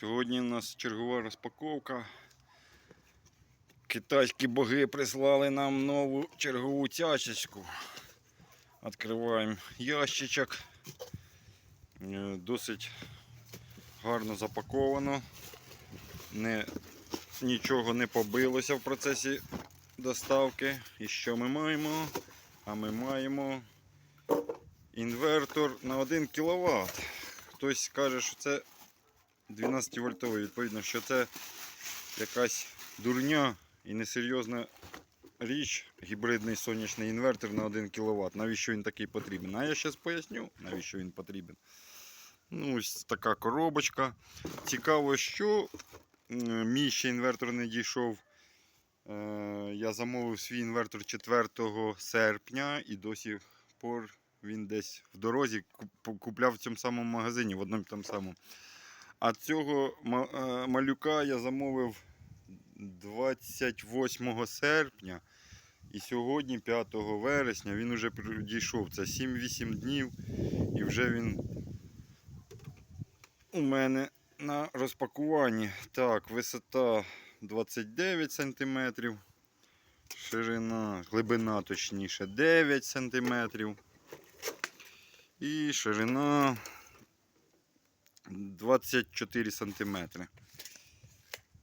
Сьогодні у нас чергова розпаковка. Китайські боги прислали нам нову чергову тяжечку. Відкриваємо ящичок. Е, Досить гарно запаковано. Не, нічого не побилося в процесі доставки. І що ми маємо? А ми маємо інвертор на 1 кВт. Хтось каже, що це 12 вольтовий. Відповідно, що це якась дурня і несерйозна річ, гібридний сонячний інвертор на 1 кВт. Навіщо він такий потрібен? А я зараз поясню, навіщо він потрібен. Ну, ось така коробочка. Цікаво, що мій ще інвертор не дійшов. Е, Я замовив свій інвертор 4 серпня і досі пор він десь в дорозі купляв в цьому самому магазині, в одному тому самому. А цього е, малюка я замовив 28 серпня. І сьогодні, 5 вересня, він вже дійшов. Це 7-8 днів. І вже він у мене на розпакуванні. Так, висота 29 см. Ширина, глибина точніше 9 см. І ширина 24 см.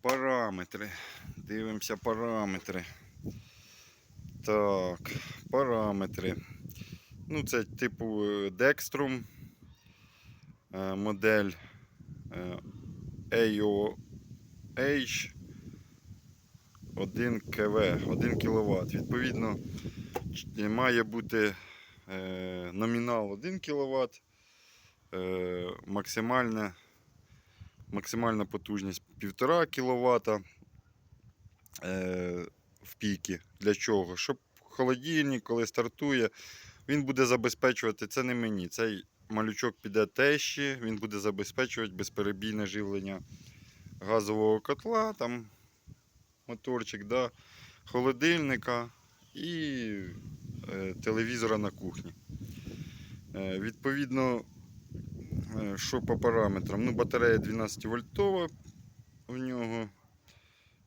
Параметри. Дивимося параметри. Так, параметри. Ну, це типу е, Dextrum. Е, Модель е, AOH 1 КВ, 1 кВт. Відповідно, має бути номінал 1 кВт, максимальна, максимальна потужність 1,5 кВт е, в піки. Для чого? Щоб холодильник, коли стартує, він буде забезпечувати, це не мені, цей малючок піде тещі, він буде забезпечувати безперебійне живлення газового котла, там моторчик, да, холодильника і е, телевізора на кухні. Е, відповідно, е, що по параметрам? Ну, батарея 12 вольтова в нього.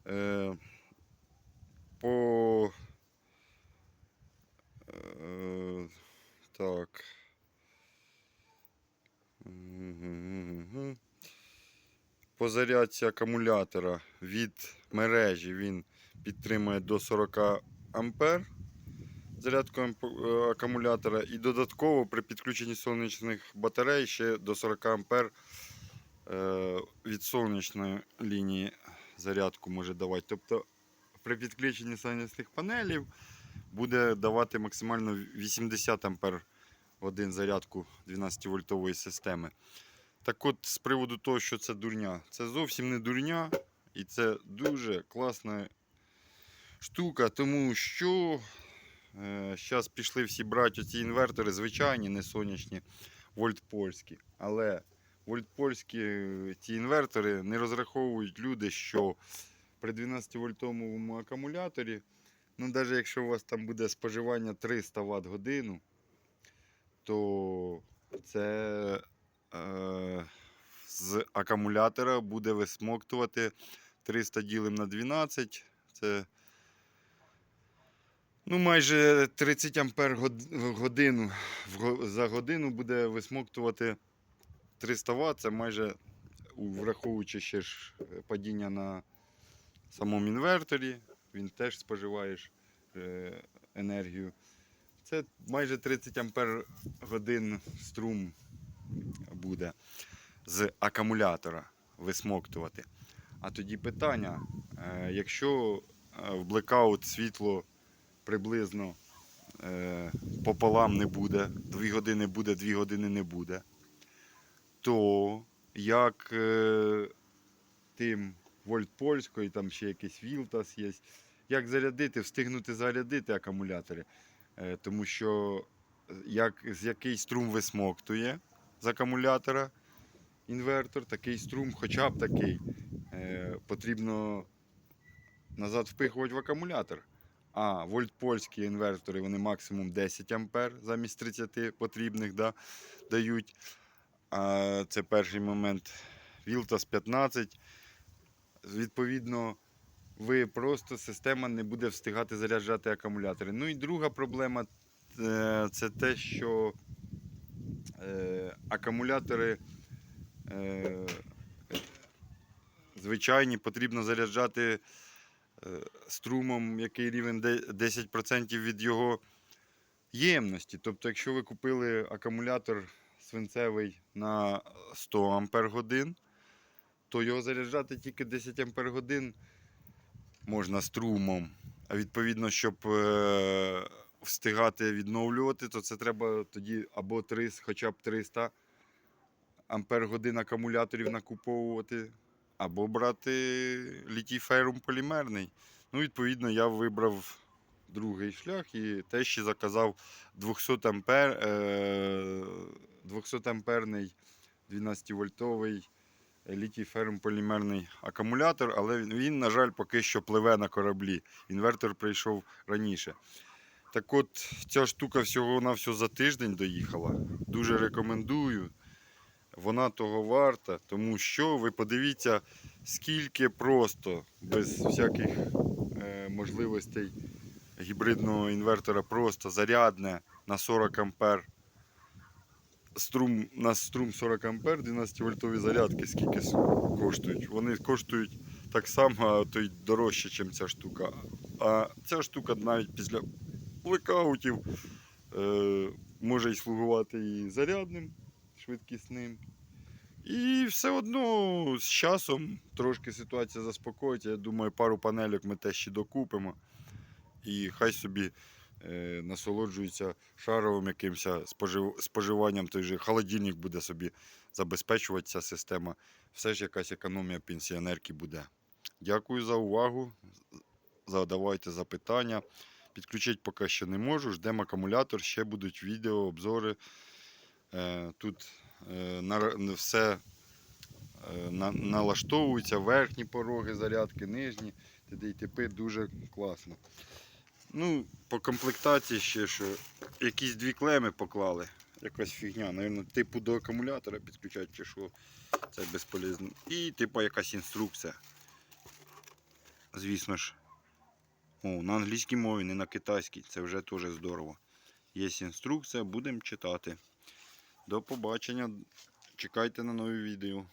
Е, по е, так. По зарядці акумулятора від мережі він підтримує до 40 ампер зарядку е, акумулятора і додатково при підключенні сонячних батарей ще до 40 ампер е, від сонячної лінії зарядку може давати. Тобто при підключенні сонячних панелів буде давати максимально 80 ампер в один зарядку 12 вольтової системи. Так от, з приводу того, що це дурня, це зовсім не дурня, і це дуже класна штука, тому що зараз пішли всі брати ці інвертори, звичайні, не сонячні, вольтпольські. Але вольтпольські е, ці інвертори не розраховують люди, що при 12 вольтовому акумуляторі, ну навіть якщо у вас там буде споживання 300 Вт годину, то це е, з акумулятора буде висмоктувати 300 ділим на 12. Це ну, майже 30 ампер годину за годину буде висмоктувати 300 Вт. Це майже враховуючи ще ж е, падіння на самому інверторі, він теж споживає е, енергію. Це майже 30 ампер годин струм буде з акумулятора висмоктувати. А тоді питання: е, якщо в блекаут світло приблизно е, пополам не буде, 2 години буде, 2 години не буде, то як е, тим вольт польської, там ще якийсь Вілтас є, як зарядити, встигнути зарядити акумулятори. Е, Тому що як, з який струм висмоктує з акумулятора інвертор, такий струм, хоча б такий, е, потрібно назад впихувати в акумулятор. А вольтпольські інвертори вони максимум 10 ампер замість 30 потрібних да, дають. А це перший момент. Вілтас 15. Відповідно, ви просто система не буде встигати заряджати акумулятори. Ну і друга проблема е, це те, що е, акумулятори е, звичайні потрібно заряджати струмом, який рівень 10% від його ємності. Тобто, якщо ви купили акумулятор свинцевий на 100 Ампер годин, то його заряджати тільки 10 Ампер годин можна струмом. А відповідно, щоб е, встигати відновлювати, то це треба тоді або 300, хоча б 300 ампер годин акумуляторів накуповувати, або брати літій ферум полімерний. Ну, відповідно, я вибрав другий шлях і те ще заказав 200 ампер, е, 200 амперний 12 вольтовий літій ферм полімерний акумулятор, але він, на жаль, поки що пливе на кораблі. Інвертор прийшов раніше. Так от, ця штука всього на все за тиждень доїхала. Дуже рекомендую. Вона того варта, тому що ви подивіться, скільки просто без всяких е, можливостей гібридного інвертора, просто зарядне на 40 ампер. Струм, на струм 40 ампер, 12 вольтові зарядки, скільки коштують? Вони коштують так само, а то й дорожче, ніж ця штука. А ця штука навіть після блекаутів е, може й слугувати і зарядним, швидкісним. І все одно з часом трошки ситуація заспокоїться. Я думаю, пару панельок ми теж ще докупимо. І хай собі е, насолоджується шаровим якимось спожив, споживанням. Той же холодильник буде собі забезпечувати ця система. Все ж якась економія пенсіонерки буде. Дякую за увагу. Задавайте запитання. Підключити поки що не можу. Ждемо акумулятор, ще будуть відео, обзори. Е, Тут е, все е, на- налаштовуються верхні пороги, зарядки, нижні, і т.п. дуже класно. Ну, по комплектації ще що якісь дві клеми поклали. Якась фігня, Навірно, типу до акумулятора підключати чи що. Це безполезно. І типу якась інструкція. Звісно ж. О, на англійській мові, не на китайській. Це вже теж здорово. Є інструкція, будемо читати. До побачення. Чекайте на нові відео.